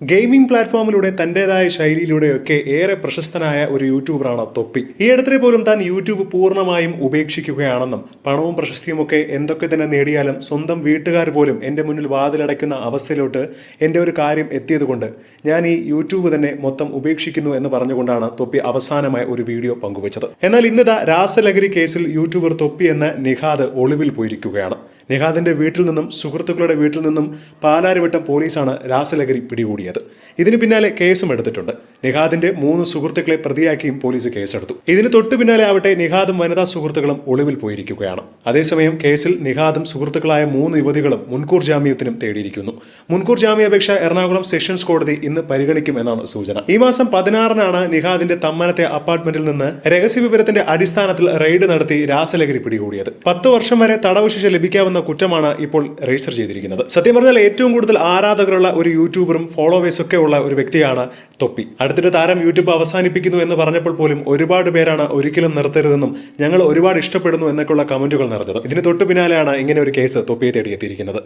Gaming പ്ലാറ്റ്ഫോമിലൂടെ തന്റേതായ ശൈലിയിലൂടെയൊക്കെ ഏറെ പ്രശസ്തനായ ഒരു യൂട്യൂബറാണ് തൊപ്പി. ഈ അടുത്തിടെ പോലും താൻ യൂട്യൂബ് പൂർണമായും ഉപേക്ഷിക്കുകയാണെന്നും പണവും പ്രശസ്തിയും ഒക്കെ എന്തൊക്കെ തന്നെ നേടിയാലും സ്വന്തം വീട്ടുകാർ പോലും എന്റെ മുന്നിൽ വാതിലടയ്ക്കുന്ന അവസ്ഥയിലോട്ട് എന്റെ ഒരു കാര്യം എത്തിയതുകൊണ്ട് ഞാൻ ഈ യൂട്യൂബ് തന്നെ മൊത്തം ഉപേക്ഷിക്കുന്നു എന്ന് പറഞ്ഞുകൊണ്ടാണ് തൊപ്പി അവസാനമായ ഒരു വീഡിയോ പങ്കുവച്ചത്. എന്നാൽ ഇന്നിതാ രാസലഹരി കേസിൽ യൂട്യൂബർ തൊപ്പി എന്ന നിഹാദ് ഒളിവിൽ പോയിരിക്കുകയാണ്. നിഹാദിന്റെ വീട്ടിൽ നിന്നും സുഹൃത്തുക്കളുടെ വീട്ടിൽ നിന്നും പാലാരിവട്ടം പോലീസാണ് രാസലഹരി പിടികൂടിയത് ഇതിന് പിന്നാലെ കേസും എടുത്തിട്ടുണ്ട്. നിഹാദിന്റെ മൂന്ന് സുഹൃത്തുക്കളെ പ്രതിയാക്കിയും പോലീസ് കേസെടുത്തു. ഇതിന് തൊട്ടു പിന്നാലെ ആവട്ടെ നിഹാദും വനിതാ സുഹൃത്തുക്കളും ഒളിവിൽ പോയിരിക്കുകയാണ്. അതേസമയം കേസിൽ നിഹാദും സുഹൃത്തുക്കളായ മൂന്ന് യുവതികളും മുൻകൂർ ജാമ്യത്തിനും തേടിയിരിക്കുന്നു. മുൻകൂർ ജാമ്യാപേക്ഷ എറണാകുളം സെഷൻസ് കോടതി ഇന്ന് പരിഗണിക്കും എന്നാണ് സൂചന. ഈ മാസം പതിനാറിനാണ് നിഹാദിന്റെ തമ്മനത്തെ അപ്പാർട്ട്മെന്റിൽ നിന്ന് രഹസ്യവിവരത്തിന്റെ അടിസ്ഥാനത്തിൽ റെയ്ഡ് നടത്തി രാസലഹരി പിടികൂടിയത്. പത്ത് വർഷം വരെ തടവ് ശിക്ഷ ലഭിക്കാവുന്ന കുറ്റമാണ് ഇപ്പോൾ രജിസ്റ്റർ ചെയ്തിരിക്കുന്നത്. സത്യം പറഞ്ഞാൽ ഏറ്റവും കൂടുതൽ ആരാധകരുള്ള ഒരു യൂട്യൂബറും ഫോളോവേഴ്സ് ഒക്കെ ഉള്ള ഒരു വ്യക്തിയാണ് തൊപ്പി. അടുത്തിടെ താരം യൂട്യൂബ് അവസാനിപ്പിക്കുന്നു എന്ന് പറഞ്ഞപ്പോൾ പോലും ഒരുപാട് പേരാണ് ഒരിക്കലും നിർത്തരുതെന്നും ഞങ്ങൾ ഒരുപാട് ഇഷ്ടപ്പെടുന്നു എന്നൊക്കെയുള്ള കമന്റുകൾ നിറഞ്ഞത്. ഇതിന് തൊട്ടു പിന്നാലെയാണ് ഇങ്ങനെ ഒരു കേസ് തൊപ്പിയെ തേടിയെത്തിയിരിക്കുന്നത്